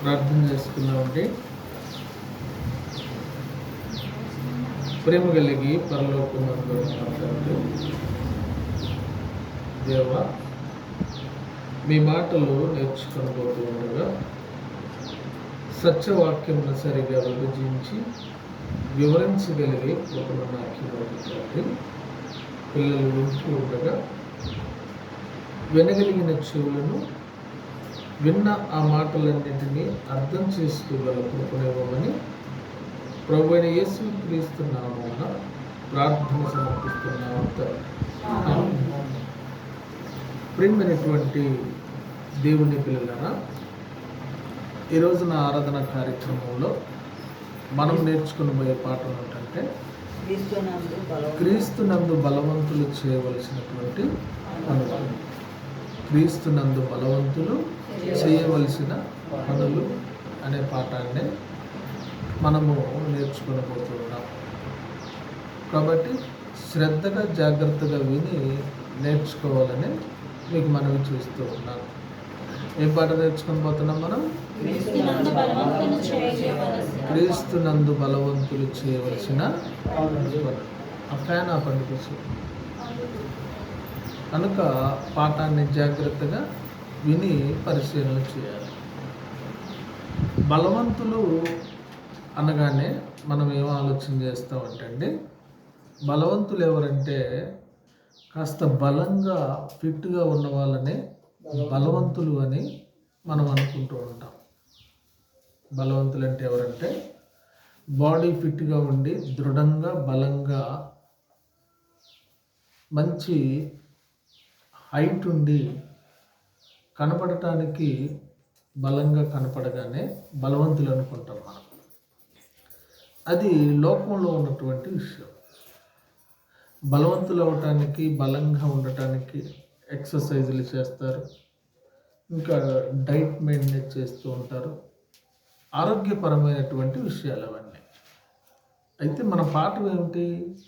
ప్రార్థన చేసుకుందామండి. ప్రేమ కలిగి పరలోకమందు మాట్లాడుతూ దేవ మీ మాటలు నేర్చుకునిపోతూ ఉండగా సత్యవాక్యం సరిగా విభజించి వివరించగలిగే కృపను నాకు ఇవ్వండి పిల్లలు వింటూ ఉండగా వినగలిగిన చెవులను విన్న ఆ మాటలన్నింటినీ అర్థం చేసుకోగల కృపనివ్వమని ప్రభు అయిన యేసు క్రీస్తు నామమున ప్రార్థన సమర్పిస్తున్నాము ప్రియమైనటువంటి దేవుని పిల్లలరా ఈరోజు నా ఆరాధన కార్యక్రమంలో మనం నేర్చుకుని పోయే పాఠం ఏంటంటే క్రీస్తునందు బలవంతుడు క్రీస్తునందు బలవంతులు చేయవలసినటువంటి పనులు క్రీస్తునందు బలవంతులు చేయవలసిన పనులు అనే పాఠాన్ని మనము నేర్చుకోబోతున్నాం కాబట్టి శ్రద్ధగా జాగ్రత్తగా విని నేర్చుకోవాలని మీకు మనవి చేస్తూ ఉన్నాను. ఏం పాట నేర్చుకొని పోతున్నాం మనం? క్రీస్తునందు బలవంతులు చేయవలసిన. ఆ ఫ్యాన్ ఆ పండుగ కనుక పాఠాన్ని జాగ్రత్తగా విని పరిశీలన చేయాలి. బలవంతులు అనగానే మనం ఏం ఆలోచన చేస్తామంటే అండి బలవంతులు ఎవరంటే కాస్త బలంగా ఫిట్గా ఉన్న వాళ్ళని బలవంతులు అని మనం అనుకుంటూ ఉంటాం. బలవంతులు అంటే ఎవరంటే బాడీ ఫిట్గా ఉండి దృఢంగా బలంగా మంచి హైట్ ఉండి కనపడటానికి బలంగా కనపడగానే బలవంతులు అనుకుంటాం మనం. అది లోకంలో ఉన్నటువంటి విషయం. బలవంతులు అవటానికి బలంగా ఉండటానికి ఎక్సర్సైజులు చేస్తారు. ఇంకా డైట్ మెయింటైన్ చేస్తూ ఉంటారు. ఆరోగ్యపరమైనటువంటి విషయాలు అవన్నీ. అయితే మన పాఠం ఏమిటి?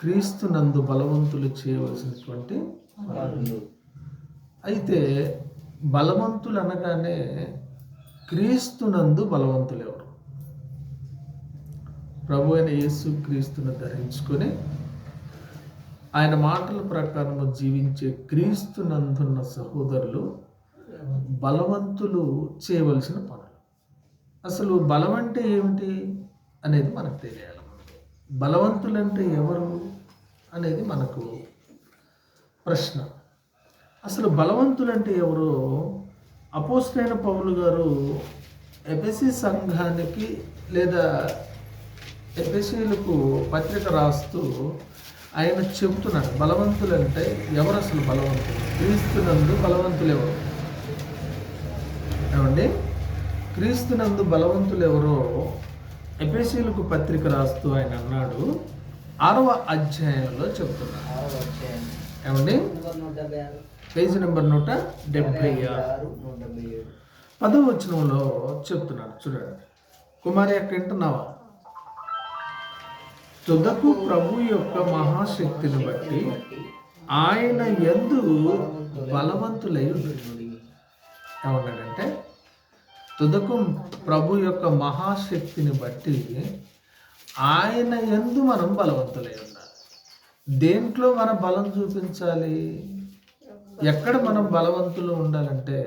క్రీస్తు నందు బలవంతులు చేయవలసినటువంటి అయితే బలవంతులు అనగానే క్రీస్తునందు బలవంతులు ఎవరు? ప్రభు అయిన యేసు క్రీస్తును ధరించుకొని ఆయన మాటల ప్రకారం జీవించే క్రీస్తునందున్న సహోదరులు బలవంతులు చేయవలసిన పనులు. అసలు బలం అంటే ఏమిటి అనేది మనకు తెలియాలి. బలవంతులు అంటే ఎవరు అనేది మనకు ప్రశ్న. అసలు బలవంతులు అంటే ఎవరు? అపోస్టైన పౌలు గారు ఎపిసి సంఘానికి లేదా ఎపిసీలకు పత్రిక రాస్తూ ఆయన చెబుతున్నాడు బలవంతులు అంటే ఎవరు అసలు బలవంతులు? క్రీస్తునందు బలవంతులు ఎవరు? ఏమండి? క్రీస్తునందు బలవంతులు ఎవరో? ఎపిసీలకు పత్రిక రాస్తూ ఆయన అన్నాడు ఆరవ అధ్యాయంలో చెబుతున్నాడు ఆరవ అధ్యాయం. ఏమండి? నెంబర్ పేజీ నెంబర్ నూట డెబ్బై ఆరు. పదవ వచనంలో చెప్తున్నాడు చూడండి. కుమారి అక్క వింటున్నావా? తుదకు ప్రభు యొక్క మహాశక్తిని బట్టి ఆయన ఎందు బలవంతులై ఏమన్నాడంటే తుదకు ప్రభు యొక్క మహాశక్తిని బట్టి ఆయన ఎందు మనం బలవంతులై ఉన్నాం దేంట్లో మన బలం చూపించాలి? ఎక్కడ మనం బలవంతులు ఉండాలంటే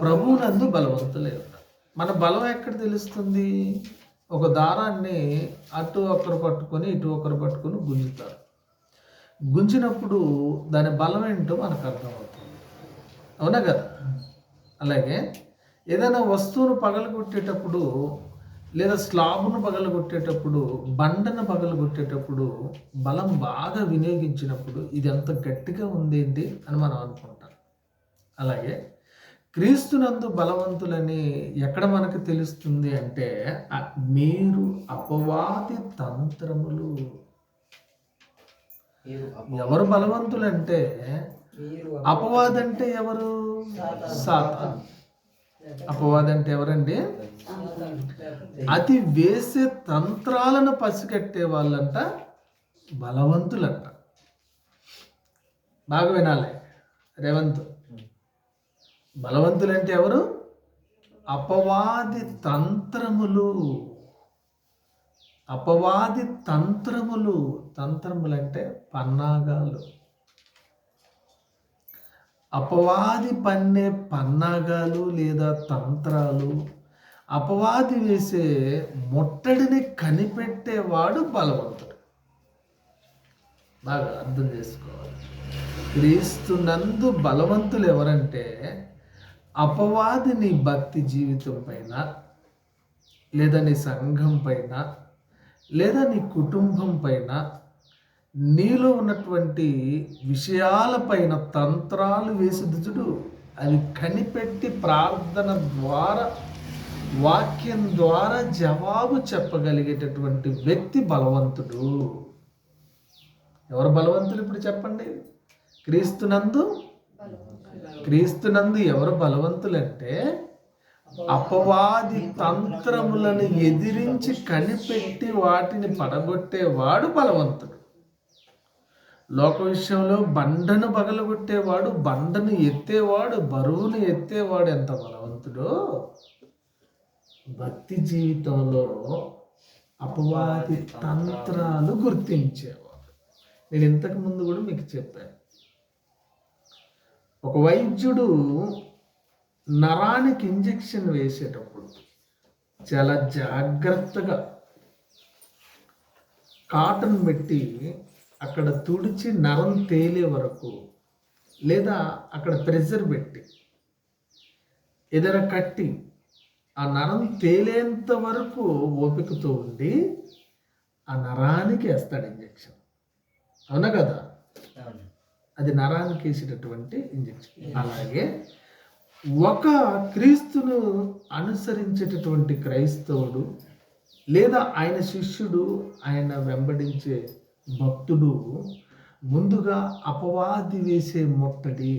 ప్రభువునందు బలవంతులే ఉండాలి. మన బలం ఎక్కడ తెలుస్తుంది? ఒక దారాన్ని అటు ఒకరు పట్టుకొని ఇటు ఒకరు పట్టుకొని గుంజుతారు. గుంజినప్పుడు దాని బలం ఏంటో మనకు అర్థమవుతుంది. అవునా కదా? అలాగే ఏదైనా వస్తువును పగలగొట్టేటప్పుడు లేదా స్లాబ్ను పగలగొట్టేటప్పుడు బండను పగలగొట్టేటప్పుడు బలం బాగా వినియోగించినప్పుడు ఇది ఎంత గట్టిగా ఉంది ఏంటి అని మనం అనుకుంటాం. అలాగే క్రీస్తునందు బలవంతులని ఎక్కడ మనకు తెలుస్తుంది అంటే మీరు అపవాది తంత్రములు. ఎవరు బలవంతులంటే మీరు అపవాది. అంటే ఎవరు? సాతాన్. అపవాదంటే ఎవరండి? అది వేసే తంత్రాలను పసిగట్టే వాళ్ళంట బలవంతులంట. బాగా వినాలి. రేవంత్. బలవంతులంటే ఎవరు? అపవాది తంత్రములు. అపవాది తంత్రములు. తంత్రములంటే పన్నాగాలు. అపవాది పన్నే పన్నాగాలు లేదా తంత్రాలు అపవాది వేసే ముట్టడిని కనిపెట్టేవాడు బలవంతుడు. బాగా అర్థం చేసుకోవాలి. క్రీస్తునందు బలవంతులు ఎవరంటే అపవాది నీ భక్తి జీవితం పైన లేదా నీ సంఘం పైన లేదా నీ కుటుంబం పైన నీలో ఉన్నటువంటి విషయాలపైన తంత్రాలు వేసి దుజుడు అవి కనిపెట్టి ప్రార్థన ద్వారా వాక్యం ద్వారా జవాబు చెప్పగలిగేటటువంటి వ్యక్తి బలవంతుడు. ఎవరు బలవంతులు ఇప్పుడు చెప్పండి? క్రీస్తునందు? క్రీస్తునందు ఎవరు బలవంతులంటే అపవాది తంత్రములను ఎదిరించి కనిపెట్టి వాటిని పడగొట్టేవాడు బలవంతుడు. లోక విషయంలో బండను పగలగొట్టేవాడు బండను ఎత్తేవాడు బరువును ఎత్తేవాడు ఎంత బలవంతుడో భక్తి జీవితంలో అపవాది తంత్రాలు గుర్తించేవాడు. నేను ఇంతకు ముందు కూడా మీకు చెప్పాను. ఒక వైద్యుడు నరానికి ఇంజెక్షన్ వేసేటప్పుడు చాలా జాగ్రత్తగా కాటన్ పెట్టి అక్కడ తుడిచి నరం తేలే వరకు లేదా అక్కడ ప్రెషర్ పెట్టి ఏదైనా కట్టి ఆ నరం తేలేంత వరకు ఓపికతో ఉండి ఆ నరానికి వేస్తాడు ఇంజెక్షన్. అవునా కదా? అది నరానికి వేసేటటువంటి ఇంజెక్షన్. అలాగే ఒక క్రీస్తును అనుసరించేటటువంటి క్రైస్తవుడు లేదా ఆయన శిష్యుడు ఆయన వెంబడించే భక్తుడు ముందుగా అపవాది వేసే ముట్టడి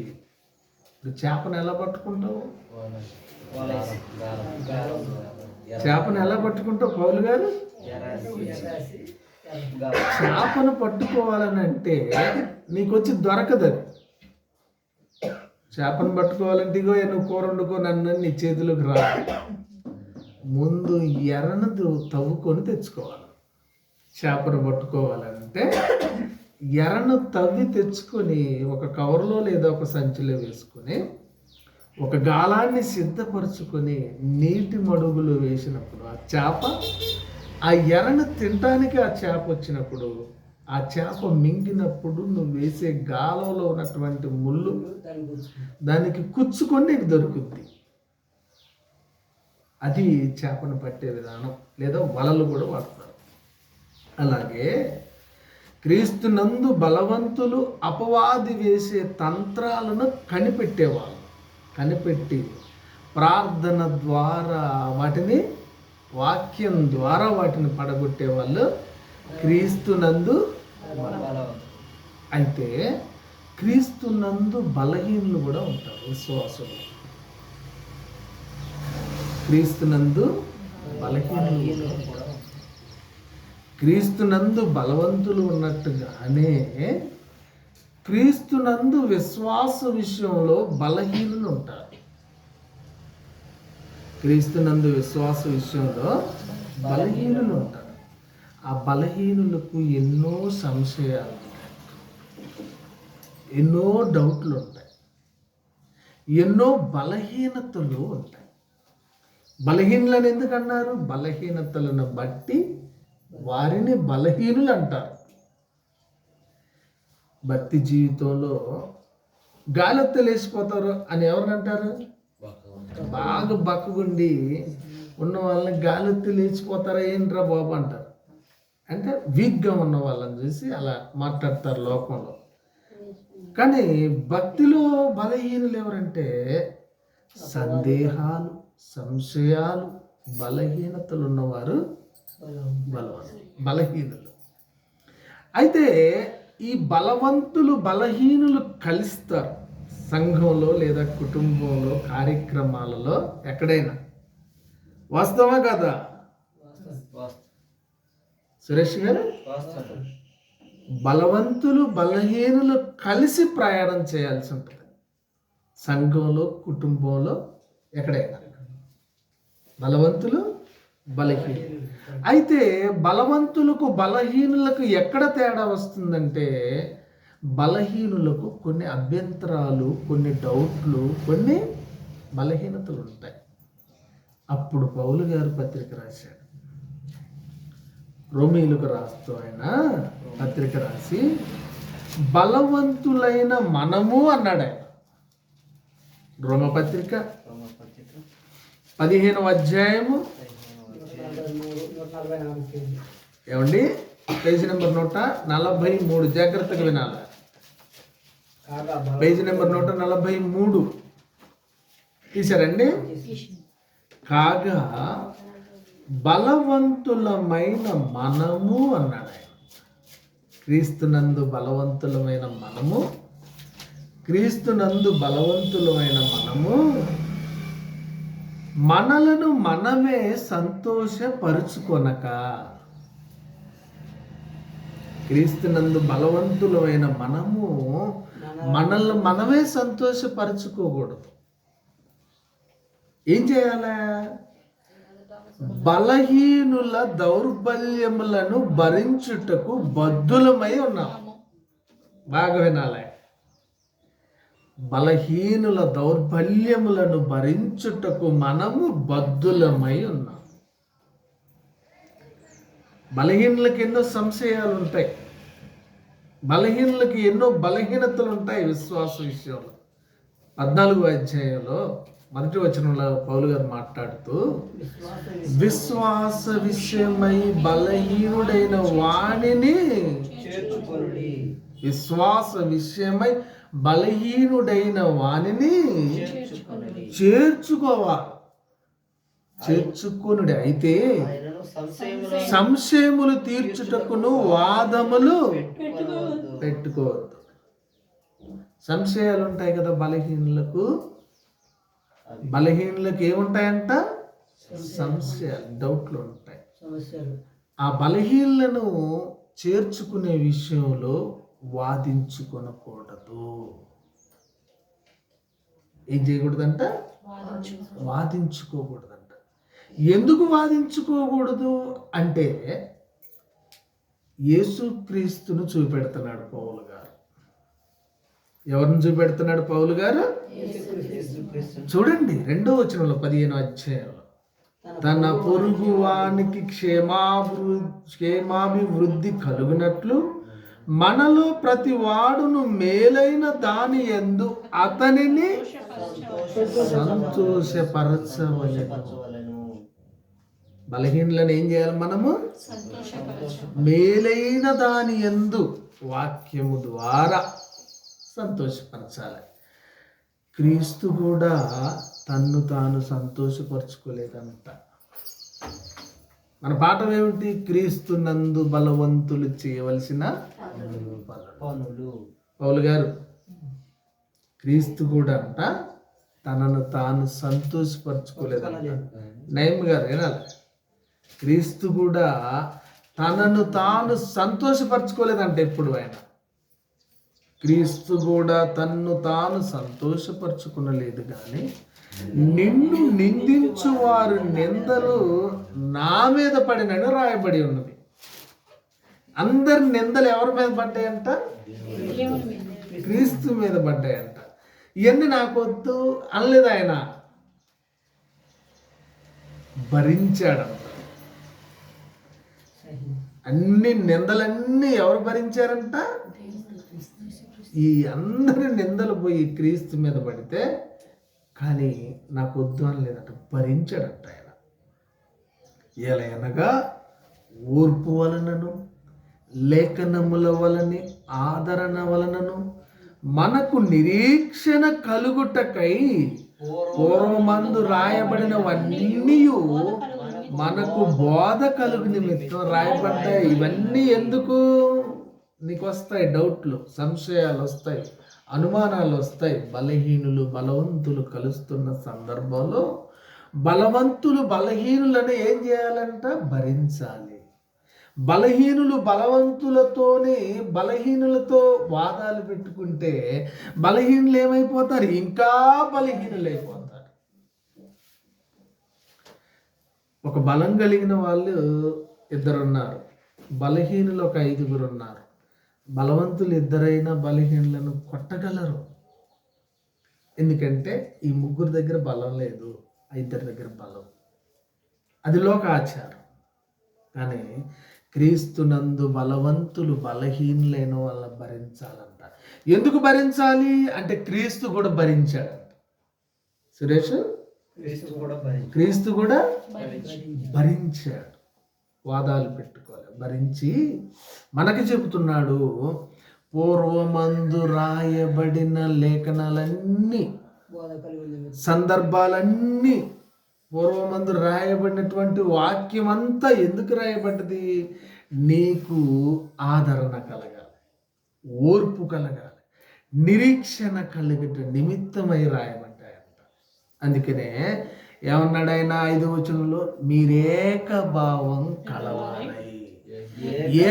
చేపను ఎలా పట్టుకుంటావు? చేపను ఎలా పట్టుకుంటావు పౌలు గారు? చేపను పట్టుకోవాలని అంటే నీకు వచ్చి దొరకదు అది. చేపను పట్టుకోవాలంటే ఇగో నువ్వు కూర వండుకో నన్ను నీ చేతిలోకి రా. ముందు ఎర్రను తవ్వుకొని తెచ్చుకోవాలి. చేపను పట్టుకోవాలంటే ఎరను తవ్వి తెచ్చుకొని ఒక కవర్లో లేదా ఒక సంచిలో వేసుకొని ఒక గాలాన్ని సిద్ధపరచుకొని నీటి మడుగులు వేసినప్పుడు ఆ చేప ఆ ఎరను తినటానికి ఆ చేప వచ్చినప్పుడు ఆ చేప మింగినప్పుడు నువ్వు వేసే గాలంలో ఉన్నటువంటి ముళ్ళు దానికి కుచ్చుకొని నీకు దొరుకుద్ది. అది చేపను పట్టే విధానం. లేదా వలలు కూడా వాడతారు. అలాగే క్రీస్తునందు బలవంతులు అపవాది వేసే తంత్రాలను కనిపెట్టేవాళ్ళు కనిపెట్టి ప్రార్థన ద్వారా వాటిని వాక్యం ద్వారా వాటిని పడగొట్టే వాళ్ళు క్రీస్తునందు అయితే క్రీస్తునందు బలహీనులు కూడా ఉంటారు విశ్వాసులు. క్రీస్తునందు బలహీనులు కూడా ఉంటారు. క్రీస్తునందు బలవంతులు ఉన్నట్టుగానే క్రీస్తునందు విశ్వాస విషయంలో బలహీనులు ఉంటారు. క్రీస్తునందు విశ్వాస విషయంలో బలహీనులు ఉంటారు. ఆ బలహీనులకు ఎన్నో సంశయాలు ఉంటాయి. ఎన్నో డౌట్లు ఉంటాయి. ఎన్నో బలహీనతలు ఉంటాయి. బలహీనులను ఎందుకన్నారు బలహీనతలను బట్టి వారిని బలహీనులు అంటారు భక్తి జీవితంలో గాలెత్త లేచిపోతారు అని ఎవరిని అంటారు బాగా బక్కగుండి ఉన్న వాళ్ళని గాలెత్తి లేచిపోతారా ఏంట్రా బాబు అంటారు. అంటే వీక్గా ఉన్న వాళ్ళని చూసి అలా మాట్లాడతారు లోకంలో. కానీ భక్తిలో బలహీనులు ఎవరంటే సందేహాలు సంశయాలు బలహీనతలు ఉన్నవారు బలవంతులు బలహీనులు. అయితే ఈ బలవంతులు బలహీనులు కలుస్తారు సంఘంలో లేదా కుటుంబంలో కార్యక్రమాలలో ఎక్కడైనా. వాస్తవా కదా? సురేష్ గారు? బలవంతులు బలహీనులు కలిసి ప్రయాణం చేయాల్సి ఉంటుంది. సంఘంలో కుటుంబంలో ఎక్కడైనా. బలవంతులు బలహీనులు అయితే బలవంతులకు బలహీనులకు ఎక్కడ తేడా వస్తుందంటే బలహీనులకు కొన్ని అభ్యంతరాలు కొన్ని డౌట్లు కొన్ని బలహీనతలు ఉంటాయి. అప్పుడు పౌలు గారు పత్రిక రాశాడు. రోమీలకు రాస్తూ ఆయన పత్రిక రాసి బలవంతులైన మనము అన్నాడు ఆయన. రోమపత్రిక రోమపత్రిక. పదిహేనవ అధ్యాయము నూట నలభై నాలుగు పేజీ ఏమండి? పేజీ నెంబర్ నూట నలభై మూడు. జాగ్రత్తగా వినాలి. కాగా పేజీ నెంబర్ నూట నలభై మూడు. తీసారండి కాగా బలవంతులమైన మనము అన్నాడు ఆయన. క్రీస్తునందు బలవంతులమైన మనము క్రీస్తునందు బలవంతులమైన మనము మనలను మనమే సంతోషపరుచుకొనక క్రీస్తునందు బలవంతులమైన మనము మనల్ని మనమే సంతోషపరచుకోకూడదు. ఏం చేయాలా? బలహీనుల దౌర్బల్యములను భరించుటకు బద్దులమై ఉన్నాం. బాగా వినాలి. బలహీనుల దౌర్బల్యములను భరించుటకు మనము బద్దులమై ఉన్నాం. బలహీనులకు ఎన్నో సంశయాలు ఉంటాయి బలహీనులకి ఎన్నో బలహీనతలు ఉంటాయి విశ్వాస విషయంలో. పద్నాలుగు అధ్యాయంలో మొదటి వచనంలో పౌలు గారు మాట్లాడుతూ విశ్వాస విషయమై బలహీనుడైన వాణిని విశ్వాస విషయమై బలహీనుడైన వాణిని చేర్చుకోవాలి చేర్చుకొనుడి. అయితే సంశయములో తీర్చుటకును వాదములు పెట్టుకోవద్దు. సంశయాలు ఉంటాయి కదా బలహీనులకు? బలహీనులకు ఏముంటాయంట? సంశయాలు. డౌట్లు ఉంటాయి ఆ బలహీనలను చేర్చుకునే విషయంలో వాదించుకొనకూడదు. ఏం చేయకూడదంట? వాదించుకోకూడదంట. ఎందుకు వాదించుకోకూడదు అంటే యేసుక్రీస్తును చూపెడుతున్నాడు పౌలు గారు. ఎవరిని చూపెడుతున్నాడు పౌలు గారు? చూడండి రెండో వచనంలో పదిహేను అధ్యాయంలో. తన పొరుగు వానికి క్షేమాభృ క్షేమాభివృద్ధి కలుగునట్లు మనలో ప్రతి వాడును మేలైన దాని ఎందు అతనిని సంతోషపరచవలెను. బలహీనులను ఏం చేయాలి మనము? మేలైన దాని ఎందు వాక్యము ద్వారా సంతోషపరచాలి. క్రీస్తు కూడా తన్ను తాను సంతోషపరచుకోలేదంట. మన పాఠం ఏమిటి? క్రీస్తు నందు బలవంతులు చేయవలసిన పనులు. పనులు. పౌలు గారు క్రీస్తు కూడా అంట తనను తాను సంతోషపరచుకోలేదంట. నయం గారు వినాలి. క్రీస్తు కూడా తనను తాను సంతోషపరచుకోలేదంట ఎప్పుడు ఆయన. క్రీస్తు కూడా తన్ను తాను సంతోషపరచుకునలేదు కానీ నిన్ను నిందించు వారు నిందలు నా మీద పడినని రాయబడి ఉన్నది. అందరి నిందలు ఎవరి మీద పడ్డాయంట? క్రీస్తు మీద పడ్డాయంట. ఇవన్నీ నాకొద్దు అనలేదు ఆయన. భరించాడంట. అన్ని నిందలన్నీ ఎవరు భరించారంట? ఈ అందరి నిందలు పోయి క్రీస్తు మీద పడితే కానీ నాకు వద్దు అనలేదంట. భరించాడంట ఆయన. ఎలయనగా ఓర్పు వలనను లేఖనముల వలని ఆదరణ వలనను మనకు నిరీక్షణ కలుగుటకై పూర్వమందు రాయబడినవన్నీ మనకు బోధ కలుగు నిమిత్తం రాయబడ్డాయి. ఇవన్నీ ఎందుకు? నీకు వస్తాయి డౌట్లు సంశయాలు వస్తాయి అనుమానాలు వస్తాయి. బలహీనులు బలవంతులు కలుస్తున్న సందర్భంలో బలవంతులు బలహీనులను ఏం చేయాలంట? భరించాలి. బలహీనులు బలవంతులతోనే బలహీనులతో వాదాలు పెట్టుకుంటే బలహీనులు ఏమైపోతారు? ఇంకా బలహీనులైపోతారు. అయిపోతారు ఒక బలం కలిగిన వాళ్ళు ఇద్దరున్నారు. బలహీనులు ఒక ఐదుగురు ఉన్నారు బలవంతులు ఇద్దరైనా బలహీనులను కొట్టగలరు. ఎందుకంటే ఈ ముగ్గురు దగ్గర బలం లేదు ఆ ఇద్దరి దగ్గర బలం. అది లోక ఆచారం కానీ క్రీస్తునందు బలవంతులు బలహీనులైన వాళ్ళ భరించాలంట ఎందుకు భరించాలి? అంటే క్రీస్తు కూడా భరించాడంట. సురేష్? క్రీస్తు కూడా భరించు క్రీస్తు కూడా భరించాడు. వాదాలు పెట్టుకోవాలి. భరించి మనకి చెబుతున్నాడు పూర్వమందు రాయబడిన లేఖనాలన్నీ సందర్భాలన్నీ పూర్వమందు రాయబడినటువంటి వాక్యం అంతా ఎందుకు రాయబడ్డది? నీకు ఆదరణ కలగాలి ఓర్పు కలగాలి నిరీక్షణ కలిగిన నిమిత్తమై రాయబడ్డాయంట. అందుకనే ఏమన్నాడు ఆయన ఐదు వచనంలో? మీరేక భావం కలవాలి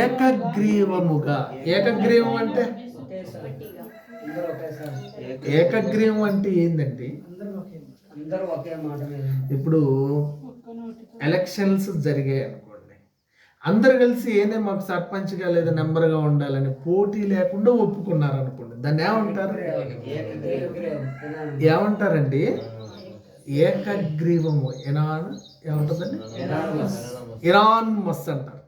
ఏకగ్రీవముగా. ఏకగ్రీవం అంటే? ఏకగ్రీవం అంటే మీద ఇప్పుడు ఎలక్షన్స్ జరిగాయి అనుకోండి. అందరు కలిసి ఏనే మాకు సర్పంచ్గా లేదా నెంబర్గా ఉండాలని పోటీ లేకుండా ఒప్పుకున్నారు అనుకోండి దాన్ని ఏమంటారు? ఏమంటారండి? ఏకగ్రీవము. ఎనాన్ ఏమంటుందండి? ఇరాన్ మస్ అంటారు.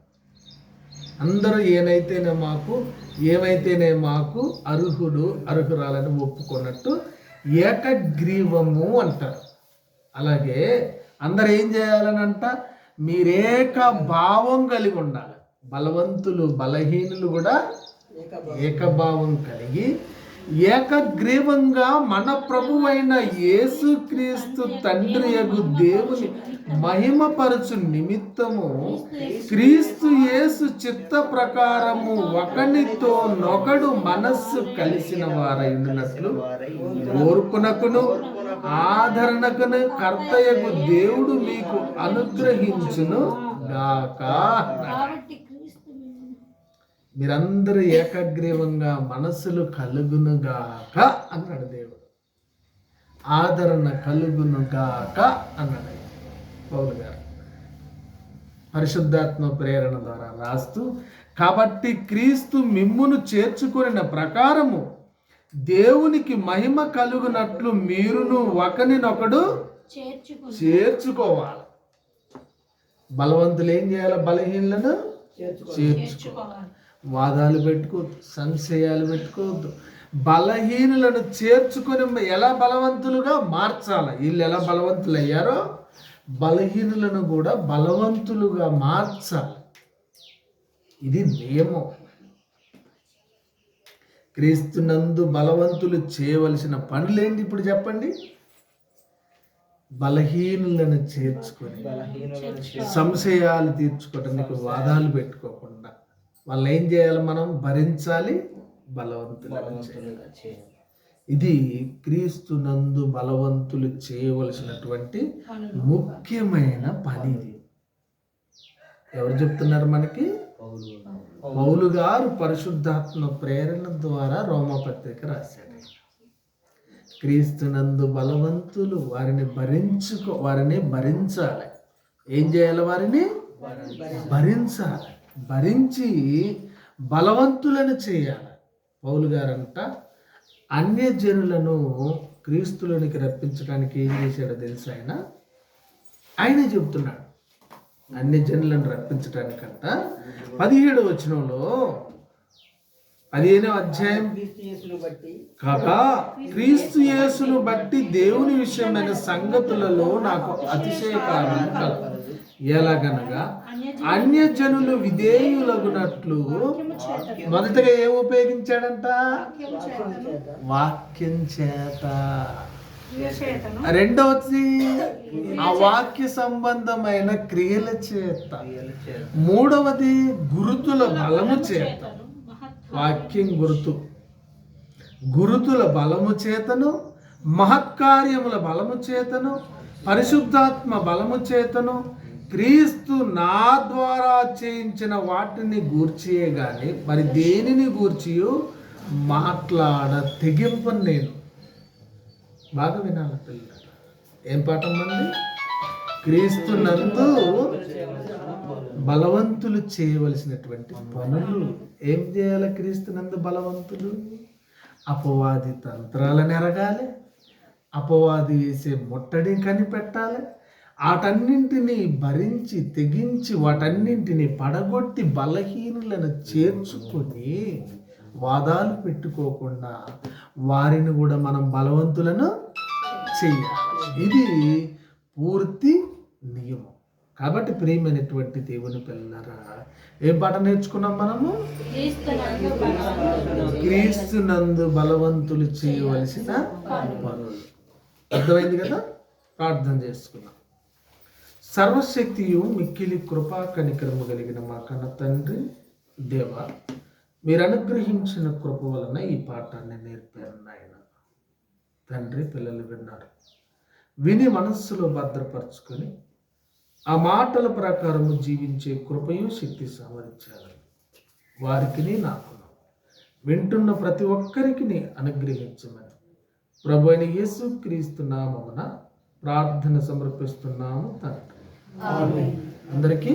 అందరూ ఏనైతేనే మాకు ఏమైతేనే మాకు అర్హుడు అర్హురాలని ఒప్పుకున్నట్టు ఏకగ్రీవము అంటారు. అలాగే అందరు ఏం చేయాలనంట? మీరేక భావం కలిగి ఉండాలి. బలవంతులు బలహీనులు కూడా ఏకభావం కలిగి ఏకగ్రీవంగా మన ప్రభువైన యేసుక్రీస్తు తండ్రి యగు దేవుని మహిమపరచు నిమిత్తము క్రీస్తు యేసు చిత్త ప్రకారము ఒకనితో నొకడు మనస్సు కలిసిన వారైనట్లు ఓర్పునకును ఆదరణకును కర్తయగు దేవుడు మీకు అనుగ్రహించును గాక. మీరందరూ ఏకగ్రీవంగా మనసులు కలుగునుగాక అన్నాడు దేవుడు. ఆదరణ కలుగునుగాక అన్నాడు పౌలు గారు. పరిశుద్ధాత్మ ప్రేరణ ద్వారా రాస్తూ కాబట్టి క్రీస్తు మిమ్మును చేర్చుకున్న ప్రకారము దేవునికి మహిమ కలుగునట్లు మీరును చేర్చుకుని. చేర్చుకోవాలి. బలవంతులు ఏం చేయాలి? బలహీనలను చేర్చుకోవాలి. వాదాలు పెట్టుకోవద్దు సంశయాలు పెట్టుకోవద్దు బలహీనులను చేర్చుకొని ఎలా బలవంతులుగా మార్చాలి? వీళ్ళు ఎలా బలవంతులు అయ్యారో బలహీనులను కూడా బలవంతులుగా మార్చాలి. ఇది నియమం. క్రీస్తునందు బలవంతులు చేయవలసిన పనులేంటి ఇప్పుడు చెప్పండి? బలహీనులను చేర్చుకొని. సంశయాలు తీర్చుకోవడానికి వాదాలు పెట్టుకోకుండా వాళ్ళు ఏం చేయాలి మనం? భరించాలి బలవంతులు చేయాలి. ఇది క్రీస్తు నందు బలవంతులు చేయవలసినటువంటి ముఖ్యమైన పని. ఇది ఎవరు చెప్తున్నారు మనకి? పౌలు గారు. పరిశుద్ధాత్మ ప్రేరణ ద్వారా రోమపత్రిక రాశాడు. క్రీస్తునందు బలవంతులు వారిని భరించుకో వారిని భరించాలి. ఏం చేయాలి వారిని? భరించాలి. భరించి బలవంతులను చేయాలి. పౌలు గారంట అన్యజనులను క్రీస్తులోనికి రప్పించడానికి ఏం చేశాడో తెలుసు ఆయన? ఆయనే చెబుతున్నాడు. అన్ని జనులను రప్పించడానికంట. పదిహేడు వచనంలో పదిహేనో అధ్యాయం కాగా క్రీస్తు యేసును బట్టి దేవుని విషయమైన సంగతులలో నాకు అతిశయకారం కలదు. ఎలాగనగా అన్యజనులు విధేయులగునట్లు మొదటగా ఏం ఉపయోగించాడంట? వాక్యం చేత. రెండవది ఆ వాక్య సంబంధమైన క్రియల చేత. మూడవది గురుతుల బలము చేత. వాక్యం గుర్తు. గురుతుల బలము చేతను మహత్కార్యముల బలము చేతను పరిశుద్ధాత్మ బలము చేతను క్రీస్తు నా ద్వారా చేయించిన వాటిని గూర్చియే కానీ మరి దేనిని గూర్చియో? మాట్లాడ తెగింపను నేను. బాగా వినాలి పిల్లలు. ఏం పాఠం మంది క్రీస్తునందు బలవంతులు చేయవలసినటువంటి పనులు. ఏం చేయాలి క్రీస్తు నందు బలవంతులు? అపవాది తంత్రాలను ఎరగాలి. అపవాది వేసే ముట్టడి కనిపెట్టాలి. వాటన్నింటినీ భరించి తెగించి వాటన్నింటినీ పడగొట్టి బలహీనులను చేర్చుకొని వాదాలు పెట్టుకోకుండా వారిని కూడా మనం బలవంతులను చెయ్యాలి ఇది పూర్తి నియమం. కాబట్టి ప్రియమైనటువంటి దేవుని పిల్లరా ఏం పాట నేర్చుకున్నాం మనము? క్రీస్తునందు బలవంతులు బలవంతులు చేయవలసిన పనులు. అర్థమైంది కదా? ప్రార్థన చేసుకున్నాం సర్వశక్తియు మిక్కిలి కృపా కనికరము కలిగిన మా కన్న తండ్రి దేవ మీరు అనుగ్రహించిన కృప వలన ఈ పాఠాన్ని నేర్పారు నాయన. తండ్రి పిల్లలు విన్నారు. విని మనస్సులో భద్రపరుచుకొని ఆ మాటల ప్రకారము జీవించే కృపయు శక్తి సామర్థ్యాలు వారికి నాకు వింటున్న ప్రతి ఒక్కరికి అనుగ్రహించమని ప్రభు అయిన యేసు క్రీస్తు నామమున ప్రార్థన సమర్పిస్తున్నాము తండ్రి. అందరికీ